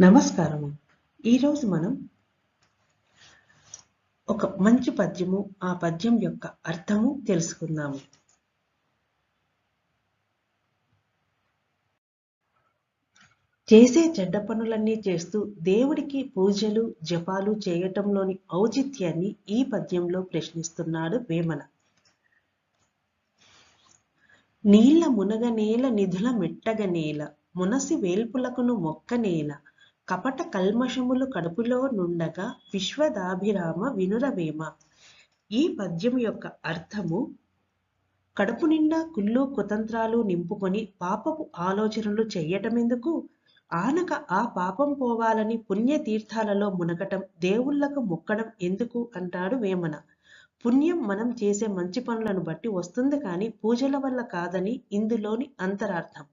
నమస్కారము. ఈరోజు మనం ఒక మంచి పద్యము ఆ పద్యం యొక్క అర్థము తెలుసుకుందాము. చేసే చెడ్డ పనులన్నీ చేస్తూ దేవుడికి పూజలు జపాలు చేయటంలోని ఔచిత్యాన్ని ఈ పద్యంలో ప్రశ్నిస్తున్నాడు వేమన. నీళ్ళ మునగనేల నిధుల మెట్టగనేల మునసి వేల్పులకును మొక్క నేల కపట కల్మషములు కడుపులో నుండగా విశ్వదాభిరామ వినురవేమ. ఈ పద్యం యొక్క అర్థము కడుపు నిండా కుళ్ళు కుతంత్రాలు నింపుకొని పాపపు ఆలోచనలు చెయ్యటమెందుకు ఆనక ఆ పాపం పోవాలని పుణ్యతీర్థాలలో మునగటం దేవుళ్ళకు మొక్కడం ఎందుకు? అంటాడు వేమన. పుణ్యం మనం చేసే మంచి పనులను బట్టి వస్తుంది కానీ పూజల వల్ల కాదని ఇందులోని అంతరార్థం.